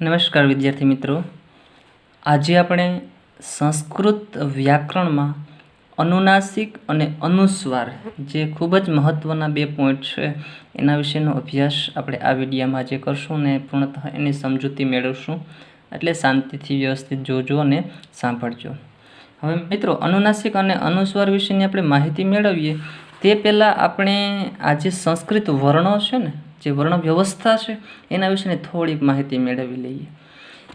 નમસ્કાર વિદ્યાર્થી મિત્રો. આજે આપણે સંસ્કૃત વ્યાકરણમાં અનુનાસિક અને અનુસ્વાર જે ખૂબ જ મહત્ત્વના બે પોઈન્ટ છે, એના વિશેનો અભ્યાસ આપણે આ વિડીયામાં આજે કરશું અને પૂર્ણતઃ એની સમજૂતી મેળવશું. એટલે શાંતિથી વ્યવસ્થિત જોજો અને સાંભળજો. હવે મિત્રો, અનુનાસિક અને અનુસ્વાર વિશેની આપણે માહિતી મેળવીએ. તે પહેલાં આપણે આ જે સંસ્કૃત વર્ણો છે ને જે વર્ણ વ્યવસ્થા છે, એના વિશેની થોડીક માહિતી મેળવી લઈએ.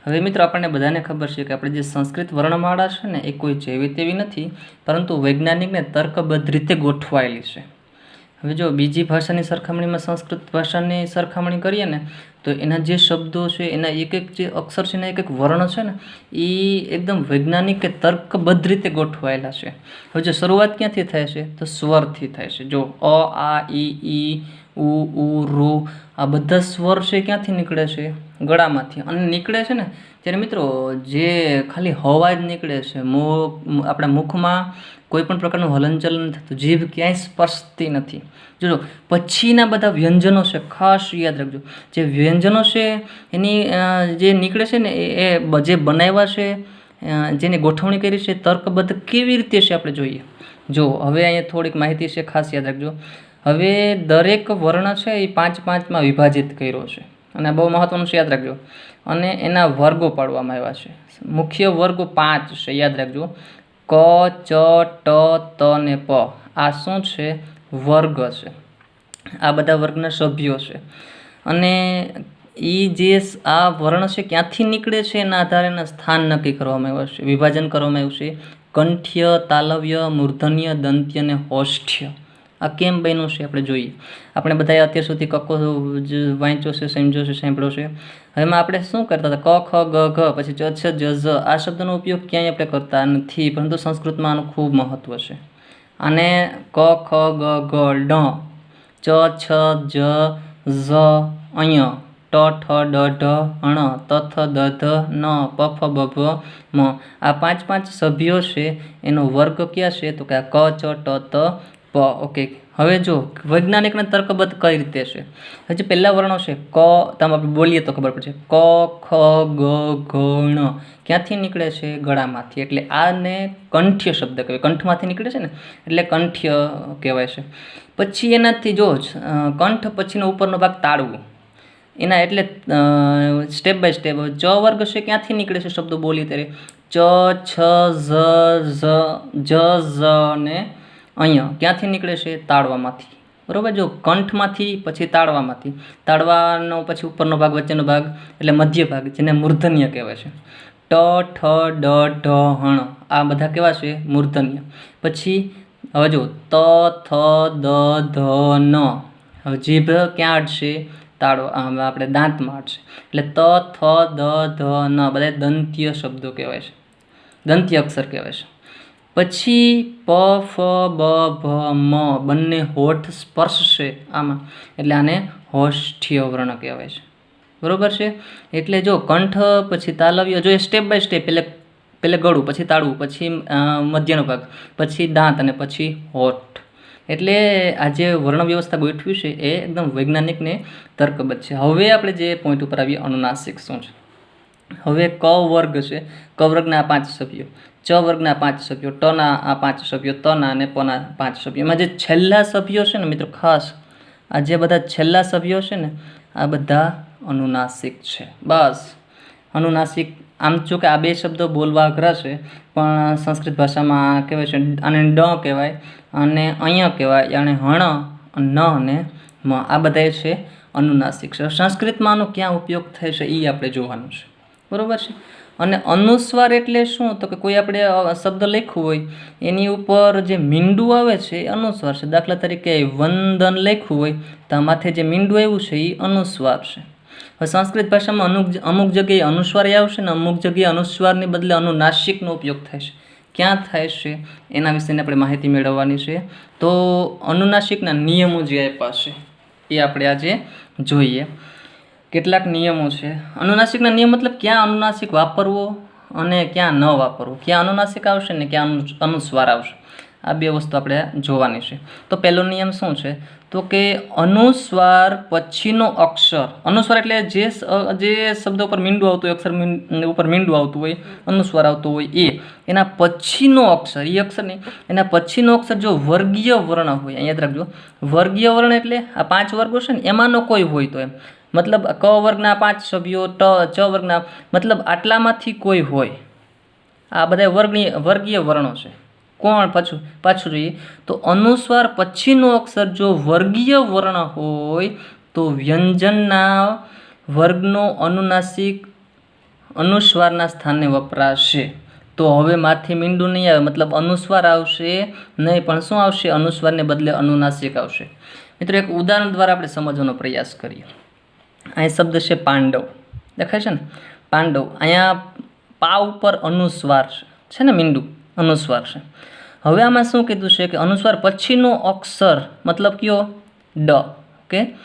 હવે મિત્રો, આપણને બધાને ખબર છે કે આપણે જે સંસ્કૃત વર્ણમાળા છે ને, એ કોઈ જેવી તેવી નથી, પરંતુ વૈજ્ઞાનિકને તર્કબદ્ધ રીતે ગોઠવાયેલી છે. હવે જો બીજી ભાષાની સરખામણીમાં સંસ્કૃત ભાષાની સરખામણી કરીએ ને, તો એના જે શબ્દો છે, એના એક એક જે અક્ષર છે એના એક એક વર્ણ છે ને એ એકદમ વૈજ્ઞાનિક કે તર્કબદ્ધ રીતે ગોઠવાયેલા છે. હવે જો શરૂઆત ક્યાંથી થાય છે? તો સ્વરથી થાય છે. જો અ, આ, ઈ ઈ ઉ ઉ, રુ, આ બધા સ્વર છે ક્યાંથી નીકળે છે? ગળામાંથી. અને નીકળે છે ને ત્યારે મિત્રો, જે ખાલી હવા જ નીકળે છે મો આપણા મુખમાં કોઈ પણ પ્રકારનું હલનચલન થતું, જીભ ક્યાંય સ્પર્શતી નથી. જોજો, પછીના બધા વ્યંજનો છે, ખાસ યાદ રાખજો. જે વ્યંજનો છે, એની જે નીકળે છે ને, એ જે બનાવ્યા છે જેની ગોઠવણી કરી છે, તર્કબદ્ધ કેવી રીતે છે, આપણે જોઈએ. જો, હવે અહીંયા થોડીક માહિતી છે, ખાસ યાદ રાખજો. હવે દરેક વર્ણ છે એ પાંચ પાંચમાં વિભાજિત કર્યો છે. અને બહુ મહત્ત્વનું છે, યાદ રાખજો. અને એના વર્ગો પાડવામાં આવ્યા છે. મુખ્ય વર્ગો પાંચ છે, યાદ રાખજો. ક, ચ, ટ, ત ને પ. આ શું છે? વર્ગ છે. આ બધા વર્ગના સભ્યો છે. અને એ જે આ વર્ણ છે ક્યાંથી નીકળે છે એના આધારે એના સ્થાન નક્કી કરવામાં આવ્યું છે. વિભાજન કરવામાં આવ્યું છે. કંઠ્ય, તાલવ્ય, મૂર્ધન્ય, દંત્ય અને હોષ્ઠ્ય. આ કેમ બન્યું છે આપણે જોઈએ. આપણે બધાએ અત્યાર સુધી કક્કો જ વાંચ્યો છે સમજો છે, સાંભળ્યો છે. હવે એમાં આપણે શું કરતા હતા? ક, ખ, ગ, ઘ, પછી ચ, છ, જ, ઝ. આ શબ્દનો ઉપયોગ ક્યાંય આપણે કરતા નથી, પરંતુ સંસ્કૃતમાં આનું ખૂબ મહત્ત્વ છે. અને ક, ખ, ગ, ઘ, ડ. ચ, છ, જ, ઝ અય ટ, ઠ, ડ, ઢ અણ તથ દ, ધ, ન. પ, ફ, બ ભ મ. આ પાંચ પાંચ સભ્યો છે, એનો વર્ગ ક્યાં છે? તો કે આ ક, ચ, ટ, ત ઓકે હવે જો વૈજ્ઞાનિકને તર્કબદ્ધ કઈ રીતે છે? હજી પહેલા વર્ણો છે ક તમે આપણે બોલીએ તો ખબર પડશે. ક ખ ગ ગણ ક્યાંથી નીકળે છે? ગળામાંથી. એટલે આને કંઠ્ય શબ્દ કહેવાય. કંઠમાંથી નીકળે છે ને? એટલે કંઠ્ય કહેવાય છે. પછી એનાથી જ, કંઠ પછીનો ઉપરનો ભાગ તાળવું. એના એટલે સ્ટેપ બાય સ્ટેપ ચ વર્ગ છે ક્યાંથી નીકળે છે શબ્દો બોલી ત્યારે? ચ છ ઝ ઝ જ ઝ ને અહીંયા ક્યાંથી નીકળે છે? તાળવામાંથી બરાબર? જો કંઠમાંથી, પછી તાળવામાંથી તાળવાનો પછી ઉપરનો ભાગ, વચ્ચેનો ભાગ, એટલે મધ્ય ભાગ, જેને મૂર્ધન્ય કહેવાય છે. ટ, ઠ, ડ, ઢ, હણ. આ બધા કેવા છે? મૂર્ધન્ય. પછી, હવે જો, ત, થ, દ, ધ, ન. હવે જીભ ક્યાં અડશે? તાળો આપણે દાંતમાં અડશે. એટલે ત, થ, દ, ધ, ન. બધા દંત્ય શબ્દો કહેવાય છે. દંત્ય અક્ષર કહેવાય છે. પછી પ, ફ, બ ભ મ બંને હોઠ સ્પર્શશે આમાં. એટલે આને હોષ્ઠીય વર્ણ કહેવાય છે. બરોબર છે? એટલે જો કંઠ, પછી તાલવ્ય, જો એ સ્ટેપ બાય સ્ટેપ એટલે પહેલે ગળું, પછી તાળવું પછી મધ્યનો ભાગ, પછી દાંત અને પછી હોઠ. એટલે આ જે વર્ણ વ્યવસ્થા ગોઠવ્યું છે એ એકદમ વૈજ્ઞાનિકને તર્કબદ્ધ છે. હવે આપણે જે પોઈન્ટ ઉપર આવીએ, અનુનાસિક શું છે? હવે ક વર્ગ છે. ક વર્ગના પાંચ સભ્યો. ચ વર્ગના પાંચ સભ્યો ટના આ પાંચ સભ્યો તના અને પના પાંચ સભ્યો. એમાં જે છેલ્લા સભ્યો છે ને મિત્રો, ખાસ આ જે બધા છેલ્લા સભ્યો છે ને, આ બધા અનુનાસિક છે. બસ. અનુનાસિક, આમ જો કે આ બે શબ્દો બોલવા અઘરા છે, પણ સંસ્કૃત ભાષામાં કહેવાય છે, આને ડ કહેવાય, અને અહીંયા કહેવાય અને હણ, ન અને મ. આ બધા છે અનુનાસિક છે. સંસ્કૃતમાં આનો ક્યાં ઉપયોગ થાય છે એ આપણે જોવાનું છે. બરાબર છે? અને અનુસ્વાર એટલે શું? તો કે કોઈ આપણે શબ્દ લખ્યું હોય, એની ઉપર જે મીંડું આવે છે, એ અનુસ્વાર છે. દાખલા તરીકે વંદન લખ્યું હોય, તો માથે જે મીંડું આવ્યું છે એ અનુસ્વાર છે. હવે સંસ્કૃત ભાષામાં અમુક અમુક જગ્યાએ અનુસ્વાર આવશે ને અમુક જગ્યાએ અનુસ્વારની બદલે અનુનાસિકનો ઉપયોગ થાય છે. ક્યાં થાય છે? એના વિશેની આપણે માહિતી મેળવવાની છે. તો અનુનાસિકના નિયમો જે આપ્યા છે, એ આપણે આજે જોઈએ. કેટલાક નિયમો છે. અનુનાસિકના નિયમ મતલબ ક્યાં અનુનાસિક વાપરવો અને ક્યાં ન વાપરવો? ક્યાં અનુનાસિક આવશે ને ક્યાં અનુ, અનુસ્વાર આવશે? આ બે વસ્તુ આપણે જોવાની છે. તો પહેલો નિયમ શું છે? તો કે અનુસ્વાર પછીનો અક્ષર. અનુસ્વાર એટલે જે જે શબ્દ ઉપર મીંડું આવતું હોય, અક્ષર ઉપર મીંડું આવતું હોય, અનુસ્વાર આવતો હોય એ. એના પછીનો અક્ષર એ અક્ષર નહીં, એના પછીનો અક્ષર જો વર્ગીય વર્ણ હોય યાદ રાખજો. વર્ગીય વર્ણ એટલે આ પાંચ વર્ગો છે ને, એમાંનો કોઈ હોય તો એમ. મતલબ ક વર્ગના પાંચ સભ્યો, ટ ચ વર્ગના, મતલબ આટલામાંથી કોઈ હોય. આ બધા વર્ગની, વર્ગીય વર્ણો છે. કોણ પાછું પાછું જોઈએ. તો અનુસ્વાર પછીનો અક્ષર જો વર્ગીય વર્ણ હોય, તો વ્યંજનના વર્ગનો અનુનાસિક અનુસ્વારના સ્થાને વપરાશે. તો હવે માથી મીંડું નહીં આવે, મતલબ અનુસ્વાર આવશે નહીં, પણ શું આવશે? અનુસ્વારને બદલે અનુનાસિક આવશે. મિત્રો, એક ઉદાહરણ દ્વારા આપણે સમજવાનો પ્રયાસ કરીએ. અહીં શબ્દ છે પાંડવ. દેખાય છે ને? પાંડવ. અહીંયા પા ઉપર અનુસ્વાર છે. ને મીંડું? અનુસ્વાર છે. હવે આમાં શું કીધું છે કે અનુસ્વાર પછીનો અક્ષર મતલબ કયો? ડ. ઓકે?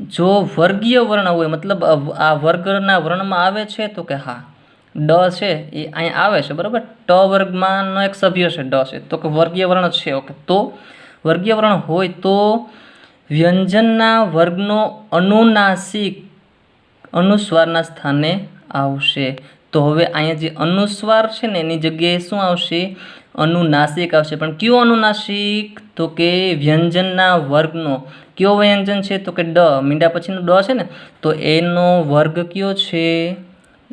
જો વર્ગીય વર્ણ હોય, મતલબ આ વર્ગના વર્ણમાં આવે છે તો કે હા. ડ છે એ અહીંયા આવે છે, બરાબર? ટ વર્ગમાંનો એક સભ્ય છે, ડ છે. તો કે વર્ગીય વર્ણ છે, ઓકે. તો વર્ગીય વર્ણ હોય તો વ્યંજનના વર્ગનો અનુનાસિક અનુસ્વારના સ્થાને આવશે. તો હવે અહીંયા જે અનુસ્વાર છે ને, એની જગ્યાએ શું આવશે? અનુનાસિક આવશે. પણ કયો અનુનાસિક? તો કે વ્યંજનના વર્ગનો. કયો વ્યંજન છે? તો કે ડ. મીંડા પછીનો ડ છે ને, તો એનો વર્ગ કયો છે?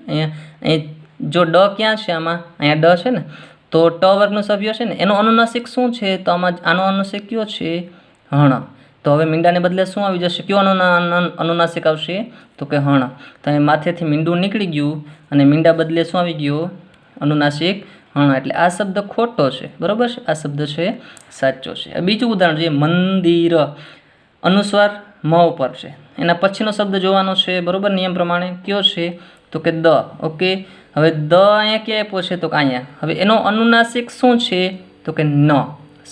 અહીંયા, અહીં જો ડ ક્યાં છે આમાં? અહીંયા ડ છે ને, તો ટ વર્ગનો સભ્ય છે ને, એનો અનુનાસિક શું છે? તો આમાં આનો અનુનાસિક કયો છે? હણ. તો હવે મીંડાને બદલે શું આવી જશે? કયો અનુના અનુનાસિક આવશે? તો કે હણ. તો અહીં માથેથી મીંડું નીકળી ગયું અને મીંડા બદલે શું આવી ગયો? અનુનાસિક હણ. એટલે આ શબ્દ ખોટો છે. બરોબર છે? આ શબ્દ છે સાચો છે. બીજું ઉદાહરણ જોઈએ. મંદિર. અનુસ્વાર મ ઉપર છે. એના પછીનો શબ્દ જોવાનો છે. બરોબર? નિયમ પ્રમાણે કયો છે? તો કે દ. ઓકે? હવે દ અહીંયા ક્યાં આપ્યો છે? તો કે અહીંયા. હવે એનો અનુનાસિક શું છે? તો કે ન.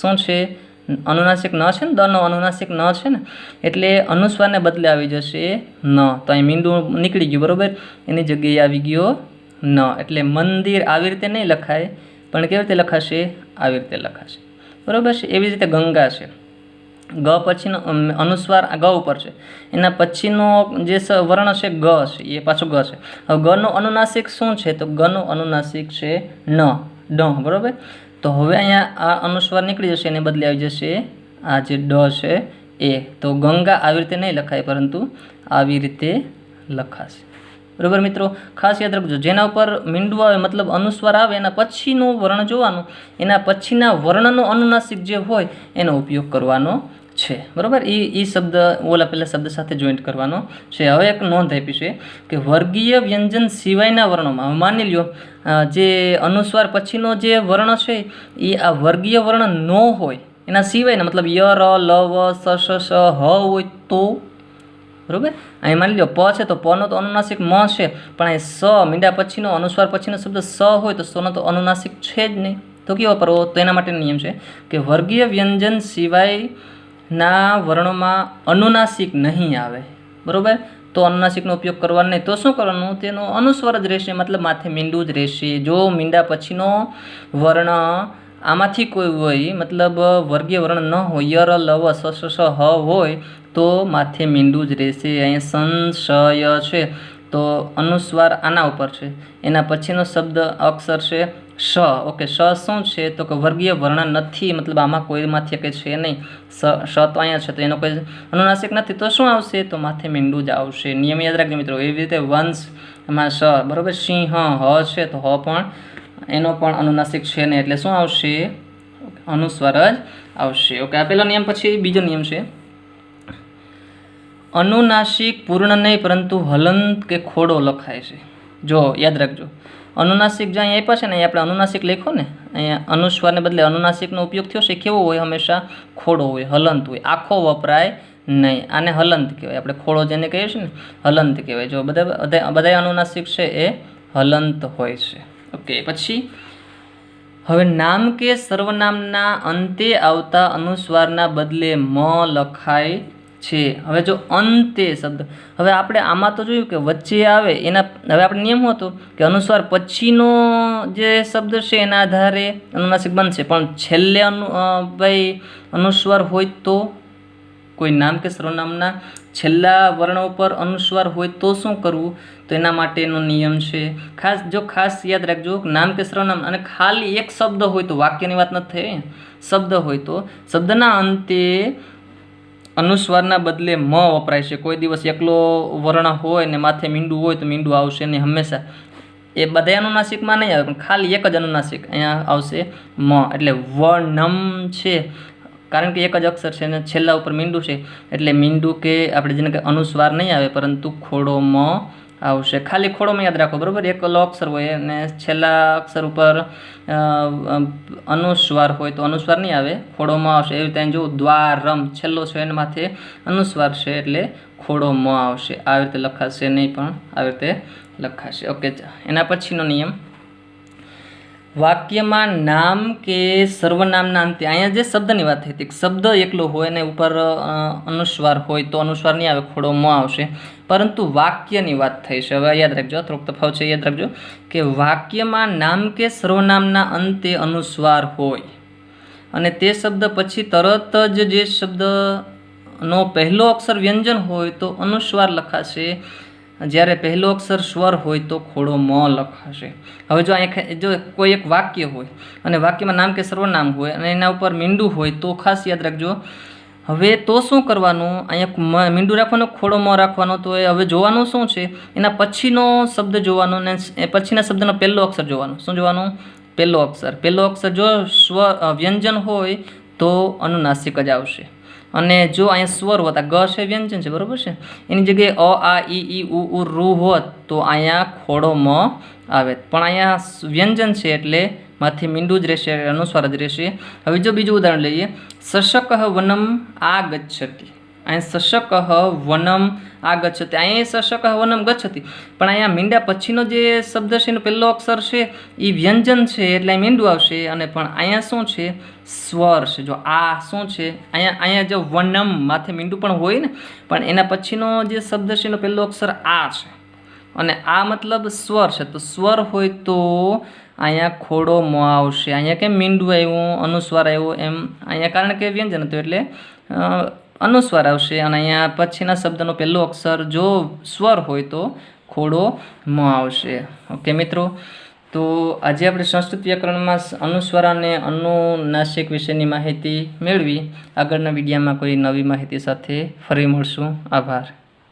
શું છે? અનુનાસિક ન છે ને દનો અનુનાસિક ન છે ને, એટલે અનુસ્વારને બદલે આવી જશે ન. તો અહીં મીંડું નીકળી ગયું, બરાબર? એની જગ્યાએ આવી ગયો ન. એટલે મંદિર આવી રીતે નહીં લખાય, પણ કેવી રીતે લખાશે? આવી રીતે લખાશે. બરોબર છે? એવી રીતે ગંગા છે. ગ પછીનો અનુસ્વાર આ ગ ઉપર છે. એના પછીનો જે વર્ણ છે, ગ છે, એ પાછો ગ છે. હવે ગનો અનુનાસિક શું છે? તો ગનો અનુનાસિક છે ન. ડ, બરોબર? તો હવે અહીંયા આ અનુસ્વાર નીકળી જશે એને બદલે આવી જશે આ જે ડ છે એ. તો ગંગા આવી રીતે નહીં લખાય, પરંતુ આવી રીતે લખાશે. બરાબર મિત્રો? ખાસ યાદ રાખજો, જેના ઉપર મીંડું આવે, મતલબ અનુસ્વાર આવે, એના પછીનું વર્ણ જોવાનું, એના પછીના વર્ણનો અનુનાસિક જે હોય, એનો ઉપયોગ કરવાનો છે. બરાબર? એ એ શબ્દ, ઓલા પહેલા શબ્દ સાથે જોઈન્ટ કરવાનો છે. હવે એક નોંધ આપી છે કે વર્ગીય વ્યંજન સિવાયના વર્ણોમાં માની લ્યો જે અનુસ્વાર પછીનો જે વર્ણ છે એ આ વર્ગીય વર્ણ ન હોય, એના સિવાયના મતલબ ય, ર, લ, વ, સ, શ, સ, હ હોય તો? બરાબર? અહીં માની લો પ છે તો પનો તો અનુનાસિક મ છે, પણ અહીં સ, મીંડા પછીનો, અનુસ્વાર પછીનો શબ્દ સ હોય તો સનો તો અનુનાસિક છે જ નહીં. તો કેવો પર તો એના માટે નિયમ છે કે વર્ગીય વ્યંજન સિવાયના વર્ણોમાં અનુનાસિક નહીં આવે. બરાબર? તો અનુનાસિકનો ઉપયોગ કરવાનો નહીં. તો શું કરવાનું? તેનો અનુસ્વર જ રહેશે, મતલબ માથે મીંડું જ રહેશે. જો મીંડા પછીનો વર્ણ આમાંથી કોઈ હોય, મતલબ વર્ગીય વર્ણ ન હોય, યર, લવ સ, હ હોય, તો માથે મીંડું જ રહેશે. અહીંયા સંશય છે. તો અનુસ્વાર આના ઉપર છે. એના પછીનો શબ્દ અક્ષર છે શ. ઓકે, શ શું છે? તો કે વર્ગીય વર્ણ નથી, મતલબ આમાં કોઈમાંથી કંઈ છે નહીં. સ, શ તો અહીંયા છે, તો એનો કોઈ અનુનાસિક નથી. તો શું આવશે? તો માથે મીંડું જ આવશે. નિયમ યાદ રાખજો મિત્રો, એવી રીતે વંશ એમાં શ, બરાબર? સિંહ, હ છે, તો હ પણ એનો પણ અનુનાસિક છે ને એટલે શું આવશે? અનુસ્વાર જ આવશે. ઓકે આપેલો નિયમ પછી બીજો નિયમ છે. અનુનાસિક પૂર્ણ નહીં, પરંતુ હલંત કે ખોડો લખાય છે. જો, યાદ રાખજો. અનુનાસિક જ્યાં અહીંયા આપ્યા છે ને અહીંયા આપણે અનુનાસિક લખો ને, અહીંયા અનુસ્વારને બદલે અનુનાસિકનો ઉપયોગ થયો છે, કેવો હોય? હંમેશા ખોડો હોય, હલંત હોય. આખો વપરાય નહીં. આને હલંત કહેવાય. આપણે ખોડો જેને કહીએ છીએ ને, હલંત કહેવાય. જો, બધા બધા અનુનાસિક છે, એ હલંત હોય છે. ઓકે, પછી હવે નામ કે સર્વનામના અંતે આવતા અનુસ્વારના બદલે મ લખાય છે. હવે જો અંતે શબ્દ. હવે આપણે આમાં તો જોયું કે વચ્ચે આવે, એના, હવે આપણે નિયમ હતો કે અનુસ્વાર પછીનો જે શબ્દ છે એના આધારે અનુનાસિક બનશે. પણ છેલ્લે અનુ ભાઈ, અનુસ્વાર હોય તો કોઈ નામ કે સર્વનામના છેલ્લા વર્ણ ઉપર અનુસ્વાર હોય તો શું કરવું? તો એના માટેનો નિયમ છે. ખાસ, જો ખાસ યાદ રાખજો નામ કે સર્વનામ અને ખાલી એક શબ્દ હોય તો વાક્યની વાત નથી થઈ શબ્દ હોય તો. શબ્દના અંતે અનુસ્વારના બદલે મ વપરાય છે. કોઈ દિવસ એકલો વર્ણ હોય ને માથે મીંડું હોય તો મીંડું આવશે ને હંમેશા. એ બધા અનુનાસિકમાં નહીં આવે, પણ ખાલી એક જ અનુનાસિક અહીંયા આવશે મ. એટલે વર્ણમ છે. કારણ કે એક જ અક્ષર છે ને છેલ્લા ઉપર મીંડું છે. એટલે મીંડું કે આપણે જેને કે અનુસ્વાર નહીં આવે, પરંતુ ખોડો મ. આવશે. ખાલી ખોડોમાં યાદ રાખો, બરાબર? એક લો અક્ષર હોય અને છેલ્લા અક્ષર ઉપર અનુસ્વાર હોય તો અનુસ્વાર નહીં આવે ખોડોમાં આવશે. એવી રીતે અહીં જો દ્વારમ, છેલ્લો એના માથે અનુસ્વાર છે એટલે ખોળોમાં આવશે. આવી રીતે લખાશે, નહીં પણ આવી રીતે લખાશે. ઓકે એના પછીનો નિયમ. વાક્યમાં નામ કે સર્વનામના અંતે, અહીંયા જે શબ્દની વાત થઈ હતી શબ્દ એકલો હોય અને ઉપર અનુસ્વાર હોય તો અનુસ્વાર નહીં આવે ખોડો મ આવશે. પરંતુ વાક્યની વાત થઈ છે. હવે યાદ રાખજો, થોડોક તફાવત છે, યાદ રાખજો, કે વાક્યમાં નામ કે સર્વનામના અંતે અનુસ્વાર હોય. અને તે શબ્દ પછી તરત જ જે શબ્દનો પહેલો અક્ષર વ્યંજન હોય તો અનુસ્વાર લખાશે. જ્યારે પહેલો અક્ષર સ્વર હોય તો ખોડો મ લખાશે. હવે જો અહીંયા જો કોઈ એક વાક્ય હોય અને વાક્યમાં નામ કે સર્વનામ હોય અને એના ઉપર મીંડું હોય તો ખાસ યાદ રાખજો. હવે તો શું કરવાનું? અહીંયા મીંડું રાખવાનું, ખોડો મ રાખવાનો, તો એ હવે જોવાનું શું છે? એના પછીનો શબ્દ જોવાનો ને પછીના શબ્દનો પહેલો અક્ષર જોવાનો. શું જોવાનું? પહેલો અક્ષર. પહેલો અક્ષર જો સ્વ વ્યંજન હોય તો અનુનાસિક જ આવશે. અને જો અહીંયા સ્વર હોત, આ ગ છે વ્યંજન છે, બરાબર છે? એની જગ્યાએ અ, આ, ઈ ઈ, ઉ ઉ, રૂ હોત તો અહીંયા ખોડો મ આવે. પણ અહીંયા વ્યંજન છે એટલે માંથી મીંડું જ રહેશે, અનુસ્વાર જ રહેશે. હવે જો બીજું ઉદાહરણ લઈએ. સશક વનમ આ ગચ્છતી અહીંયા શશક વનમ આ ગચ્છતી અહીંયા શશક વનમ ગચ્છતી. પણ અહીંયા મીંડા પછીનો જે શબ્દ છે એનો પહેલો અક્ષર છે એ વ્યંજન છે એટલે અહીં મીંડું આવશે. અને પણ અહીંયા શું છે? સ્વર છે. જો આ શું છે? અહીંયા અહીંયા જો વનમ માથે મીંડું પણ હોય ને, પણ એના પછીનો જે શબ્દ છે એનો પહેલો અક્ષર આ છે. અને આ મતલબ સ્વર છે. તો સ્વર હોય તો અહીંયા ખોડો મો આવશે. અહીંયા કેમ મીંડું આવ્યું? અનુસ્વાર આવ્યો એમ. અહીંયા કારણ કે વ્યંજન હતું એટલે અનુસ્વાર આવશે અને અહીંયા પછીના શબ્દનો પહેલો અક્ષર જો સ્વર હોય તો ખોડો મ આવશે. ઓકે, મિત્રો? તો આજે આપણે સંસ્કૃત વ્યાકરણમાં અનુસ્વાર અને અનુનાસિક વિશેની માહિતી મેળવી. આગળના વિડીયામાં કોઈ નવી માહિતી સાથે ફરી મળશું. આભાર.